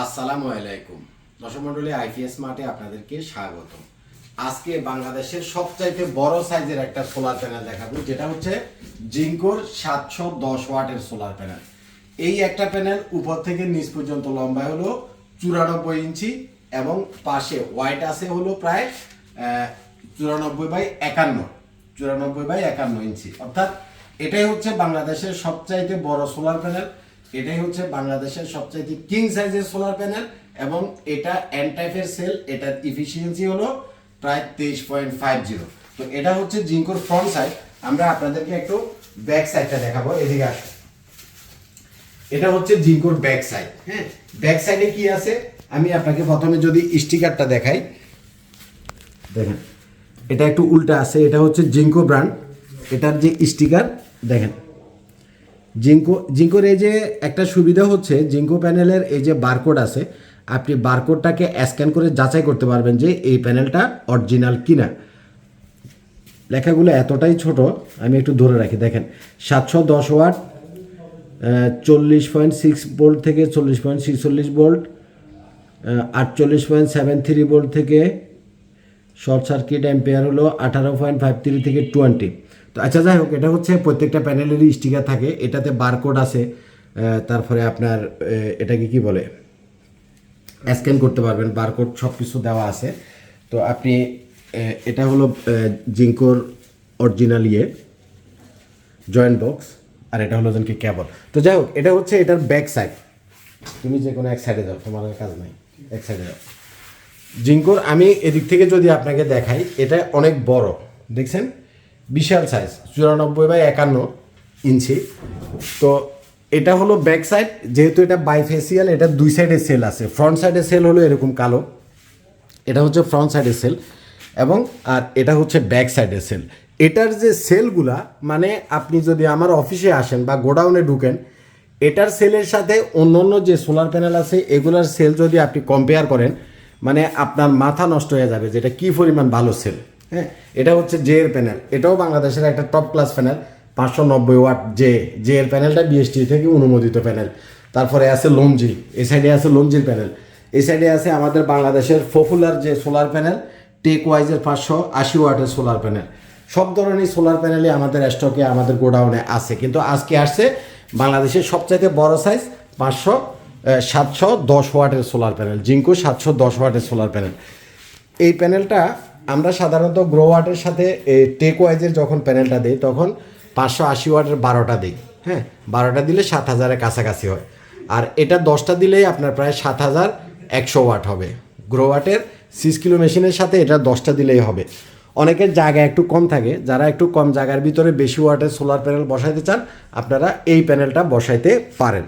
আসসালামু আলাইকুম। দর্শক মন্ডলী, আইপিএস মার্টে আপনাদেরকে স্বাগত আজকে বাংলাদেশের সবচাইতে বড় সাইজের একটা সোলার প্যানেল দেখাবো, যেটা হচ্ছে জিঙ্কোর সাতশো দশ ওয়াটের সোলার প্যানেল এই একটা প্যানেল উপর থেকে নিচ পর্যন্ত লম্বা হলো চুরানব্বই ইঞ্চি এবং পাশে হোয়াইট আছে হলো প্রায় চুরানব্বই বাই একান্ন, চুরানব্বই বাই একান্ন ইঞ্চি। অর্থাৎ এটাই হচ্ছে বাংলাদেশের সবচাইতে বড় সোলার প্যানেল এটাই হচ্ছে বাংলাদেশের সবচাইতে কিং সাইজের সোলার প্যানেল এবং এটা এন টাইপের সেল এটার ইফিসিয়েন্সি হলো প্রায় তেইশ পয়েন্ট ফাইভ জিরো। তো এটা হচ্ছে জিঙ্কোর ফ্রন্ট সাইড আমরা আপনাদেরকে একটু ব্যাক সাইডটা দেখাবো, এদিকে আসো এটা হচ্ছে জিঙ্কোর ব্যাক সাইড হ্যাঁ? ব্যাক সাইডে কি আছে? আমি আপনাকে প্রথমে যদি স্টিকারটা দেখাই। দেখেন, এটা একটু উল্টা আছে, এটা হচ্ছে জিঙ্কো ব্র্যান্ড এটার যে স্টিকার, দেখেন। জিঙ্কো, জিঙ্কোর এই যে একটা সুবিধা হচ্ছে, জিঙ্কো প্যানেলের এই যে বারকোড আছে, আপনি বারকোডটাকে স্ক্যান করে যাচাই করতে পারবেন যে এই প্যানেলটা অরিজিনাল কিনা। লেখাগুলো এতটাই ছোট, আমি একটু ধরে রাখি, দেখেন, সাতশো দশ ওয়াট চল্লিশ পয়েন্ট সিক্স ভোল্ট থেকে চল্লিশ পয়েন্ট ছিচল্লিশ ভোল্ট আটচল্লিশ পয়েন্ট সেভেন থ্রি ভোল্ট থেকে শর্ট সার্কিট অ্যাম্পেয়ার হলো আঠারো পয়েন্ট ফাইভ থ্রি থেকে টোয়েন্টি তো আচ্ছা যাই হোক, এটা হচ্ছে প্রত্যেকটা প্যানেলেরই স্টিকার থাকে। এটাতে বারকোড আছে। তারপরে আপনার এটাকে কি বলে? স্ক্যান করতে পারবেন। বারকোড সব কিছু দেওয়া আছে। তো আপনি এটা হলো জিঙ্কোর অরিজিনাল ইয়ে জয়েন্ট বক্স আর এটা হলো কি ক্যাবল তো যাই হোক, এটা হচ্ছে এটার ব্যাক সাইড তুমি যে কোনো এক সাইডে যাও, তোমার কাজ নাই। এক সাইডে যাও। জিঙ্কোর, আমি এদিক থেকে যদি আপনাকে দেখাই, এটা অনেক বড়, দেখছেন? বিশাল সাইজ চুরানব্বই বাই একান্ন ইঞ্চি। তো এটা হলো ব্যাক সাইড যেহেতু এটা বাইফেসিয়াল এটা দুই সাইডে সেল আছে। ফ্রন্ট সাইডে সেল হলো এরকম কালো। এটা হচ্ছে ফ্রন্ট সাইডের সেল এবং, আর এটা হচ্ছে ব্যাক সাইডের সেল এটার যে সেলগুলা মানে আপনি যদি আমার অফিসে আসেন বা গোডাউনে ঢুকেন, এটার সেলের সাথে অন্য অন্য যে সোলার প্যানেল আছে, এগুলার সেল যদি আপনি কম্পেয়ার করেন মানে আপনার মাথা নষ্ট হয়ে যাবে, যেটা কি পরিমাণ ভালো সেল হ্যাঁ? এটা হচ্ছে জে এর প্যানেল এটাও বাংলাদেশের একটা টপ ক্লাস প্যানেল পাঁচশো নব্বই ওয়াট জে জে এর প্যানেলটা বিএসটি থেকে অনুমোদিত প্যানেল তারপরে আছে লমজি এই সাইডে আছে লমজির প্যানেল এই সাইডে আছে আমাদের বাংলাদেশের পপুলার যে সোলার প্যানেল টেক ওয়াইজের পাঁচশো আশি ওয়াটের সোলার প্যানেল সব ধরনের সোলার প্যানেলই আমাদের স্টকে আমাদের গোডাউনে আছে। কিন্তু আজকে আসছে বাংলাদেশের সবচাইতে বড় সাইজ পাঁচশো সাতশো দশ ওয়াটের সোলার প্যানেল। জিঙ্কো, সাতশো দশ ওয়াটের সোলার প্যানেল। এই প্যানেলটা আমরা সাধারণত গ্রো ওয়াটের সাথে টেক ওয়াইজের যখন প্যানেলটা দিই, তখন পাঁচশো আশি ওয়াটের বারোটা দিই হ্যাঁ? বারোটা দিলে সাত হাজারের কাছাকাছি হয়। আর এটা দশটা দিলেই আপনার প্রায় সাত হাজার একশো ওয়াট হবে। গ্রো ওয়াটের সিক্স কিলো মেশিনের সাথে এটা দশটা দিলেই হবে। অনেকের জায়গা একটু কম থাকে, যারা একটু কম জায়গার ভিতরে বেশি ওয়াটের সোলার প্যানেল বসাইতে চান, আপনারা এই প্যানেলটা বসাইতে পারেন।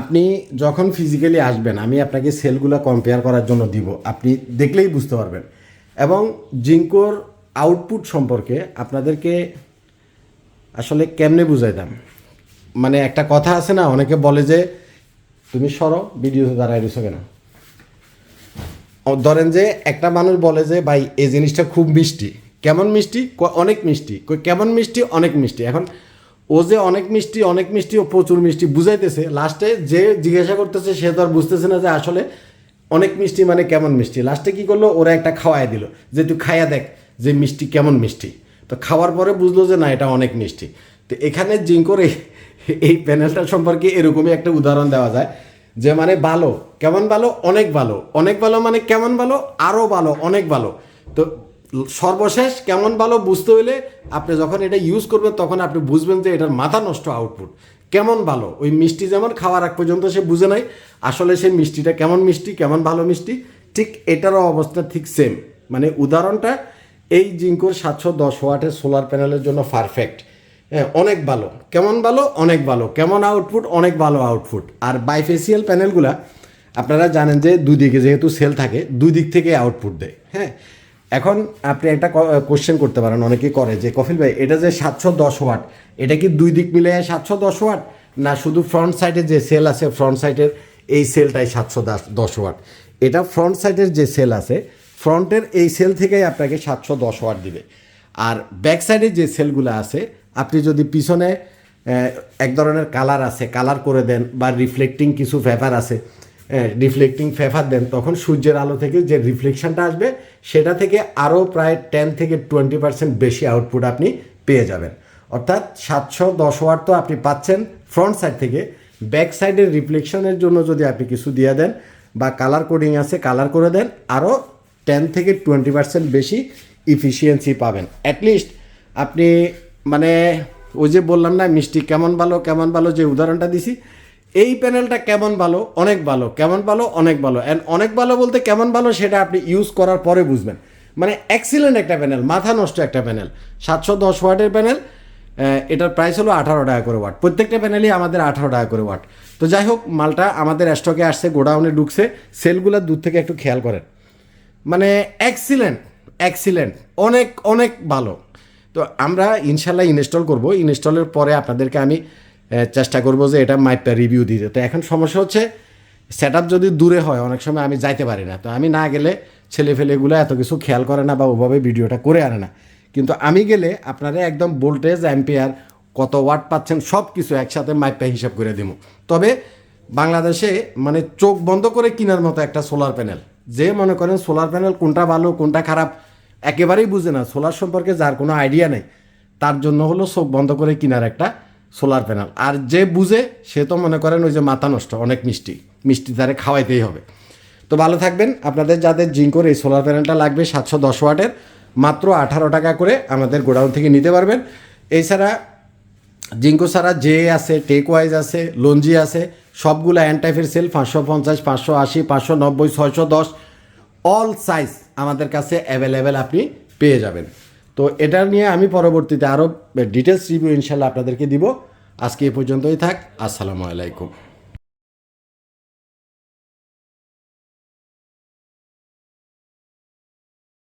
আপনি যখন ফিজিক্যালি আসবেন, আমি আপনাকে সেলগুলো কম্পেয়ার করার জন্য দিব। আপনি দেখলেই বুঝতে পারবেন। এবং জিঙ্কোর আউটপুট সম্পর্কে আপনাদেরকে আসলে কেমনে বুঝাইতাম? মানে একটা কথা আছে না, অনেকে বলে যে, তুমি সরো ভিডিওতে দাঁড়ায় রয়েছো কেন? ধরেন যে একটা মানুষ বলে যে, ভাই, এই জিনিসটা খুব মিষ্টি। কেমন মিষ্টি? অনেক মিষ্টি। কেমন মিষ্টি? অনেক মিষ্টি। এখন ও যে অনেক মিষ্টি অনেক মিষ্টি ও প্রচুর মিষ্টি বুঝাইতেছে। লাস্টে যে জিজ্ঞাসা করতেছে, সে তো আর বুঝতেছে না যে আসলে অনেক মিষ্টি মানে কেমন মিষ্টি। লাস্টে কি করল? ওরা একটা খাওয়াই দিল যে, তুই খাইয়া দেখ যে মিষ্টি কেমন মিষ্টি। তো খাওয়ার পরে বুঝলো যে, না, এটা অনেক মিষ্টি। তো এখানে জিঙ্কোর এই প্যানেলটা সম্পর্কে এরকমই একটা উদাহরণ দেওয়া যায় যে মানে ভালো, কেমন ভালো? অনেক ভালো। অনেক ভালো মানে কেমন ভালো? আরও ভালো, অনেক ভালো। তো সর্বশেষ কেমন ভালো বুঝতে হইলে আপনি যখন এটা ইউজ করবেন, তখন আপনি বুঝবেন যে এটার মাথা নষ্ট আউটপুট কেমন ভালো? ওই মিষ্টি যেমন খাওয়ার আগ পর্যন্ত সে বুঝে নাই, আসলে সেই মিষ্টিটা কেমন মিষ্টি, কেমন ভালো মিষ্টি, ঠিক এটারও অবস্থা ঠিক সেম মানে উদাহরণটা, এই জিঙ্কোর সাতশো দশ ওয়াটের সোলার প্যানেলের জন্য পারফেক্ট হ্যাঁ অনেক ভালো। কেমন ভালো? অনেক ভালো। কেমন আউটপুট অনেক ভালো আউটপুট আর বাইফেসিয়াল প্যানেলগুলা আপনারা জানেন যে দুই দিকে যেহেতু সেল থাকে দুই দিক থেকে আউটপুট দেয়। হ্যাঁ এখন আপনি একটা কোশ্চেন করতে পারেন, অনেকেই করে যে, কফিল ভাই, এটা যে সাতশো দশ ওয়াট, এটা কি দুই দিক মিলে সাতশো দশ ওয়াট? না, শুধু ফ্রন্ট সাইডে যে সেল আছে ফ্রন্ট সাইডের এই সেলটাই সাতশো দশ ওয়াট। এটা ফ্রন্ট সাইডের যে সেল আছে ফ্রন্টের এই সেল থেকেই আপনাকে সাতশো দশ ওয়াট দিবে। আর ব্যাক সাইডে যে সেলগুলো আছে, আপনি যদি পিছনে এক ধরনের কালার আছে কালার করে দেন বা রিফ্লেক্টিং কিছু পেপার আছে রিফ্লেক্টিং পেপার দেন, তখন সূর্যের আলো থেকে যে রিফ্লেকশনটা আসবে, সেটা থেকে আরও প্রায় টেন থেকে টোয়েন্টি পার্সেন্ট বেশি আউটপুট আপনি পেয়ে যাবেন। অর্থাৎ সাতশো দশ ওয়াট তো আপনি পাচ্ছেন ফ্রন্ট সাইড থেকে। ব্যাক সাইডের রিফ্লেকশনের জন্য যদি আপনি কিছু দিয়ে দেন বা কালার কোডিং আছে কালার করে দেন, আরও টেন থেকে টোয়েন্টি পার্সেন্ট বেশি ইফিসিয়েন্সি পাবেন। অ্যাটলিস্ট আপনি মানে ওই যে বললাম না, মিষ্টি কেমন ভালো কেমন ভালো যে উদাহরণটা দিছি এই প্যানেলটা কেমন ভালো? অনেক ভালো। কেমন ভালো? অনেক ভালো। অ্যান্ড অনেক ভালো বলতে কেমন ভালো সেটা আপনি ইউজ করার পরে বুঝবেন। মানে এক্সিলেন্ট একটা প্যানেল মাথা নষ্ট একটা প্যানেল সাতশো দশ ওয়াটের প্যানেল এটার প্রাইস হলো আঠারো টাকা করে ওয়াট প্রত্যেকটা প্যানেলই আমাদের আঠারো টাকা করে ওয়াট তো যাই হোক, মালটা আমাদের স্টকে আসছে, গোডাউনে ঢুকছে সেলগুলোর দূর থেকে একটু খেয়াল করেন। মানে এক্সিলেন্ট এক্সিলেন্ট অনেক অনেক ভালো। তো আমরা ইনশাল্লাহ ইনস্টল করব। ইনস্টলের পরে আপনাদেরকে আমি চেষ্টা করব যে এটা মাইপটা রিভিউ দিতে তো এখন সমস্যা হচ্ছে সেট যদি দূরে হয়, অনেক সময় আমি যাইতে পারি না। তো আমি না গেলে ছেলে ফেলেগুলো এত কিছু খেয়াল করে না বা ওভাবে ভিডিওটা করে আনে না। কিন্তু আমি গেলে আপনারা একদম ভোল্টেজ অ্যাম্পিয়ার কত ওয়াট পাচ্ছেন সব কিছু একসাথে মাইপটা হিসাব করে দিব তবে বাংলাদেশে মানে চোখ বন্ধ করে কেনার মতো একটা সোলার প্যানেল যে মনে করেন সোলার প্যানেল কোনটা ভালো, কোনটা খারাপ, একেবারেই বুঝে না। সোলার সম্পর্কে যার কোনো আইডিয়া নেই, তার জন্য হলো চোখ বন্ধ করে কেনার একটা সোলার প্যানেল আর যে বুঝে, সে তো মনে করেন ওই যে মাথা নষ্ট, অনেক মিষ্টি। মিষ্টি তারে খাওয়াইতেই হবে। তো ভালো থাকবেন। আপনাদের যাদের জিঙ্কোর এই সোলার প্যানেলটা লাগবে সাতশো দশ ওয়াটের, মাত্র আঠারো টাকা করে আমাদের গোডাউন থেকে নিতে পারবেন। এছাড়া জিঙ্কো ছাড়া জে আছে টেক ওয়াইজ আছে, লঞ্জি আছে, সবগুলো অ্যান টাইপের সেল পাঁচশো পঞ্চাশ, পাঁচশো আশি, পাঁচশো নব্বই, ছয়শো দশ অল সাইজ আমাদের কাছে অ্যাভেলেবেল আপনি পেয়ে যাবেন। তো এটা নিয়ে আমি পরবর্তীতে আরও ডিটেলস রিভিউ ইনশাল্লাহ আপনাদেরকে দিব। আজকে এ পর্যন্তই থাক। আসসালামু আলাইকুম।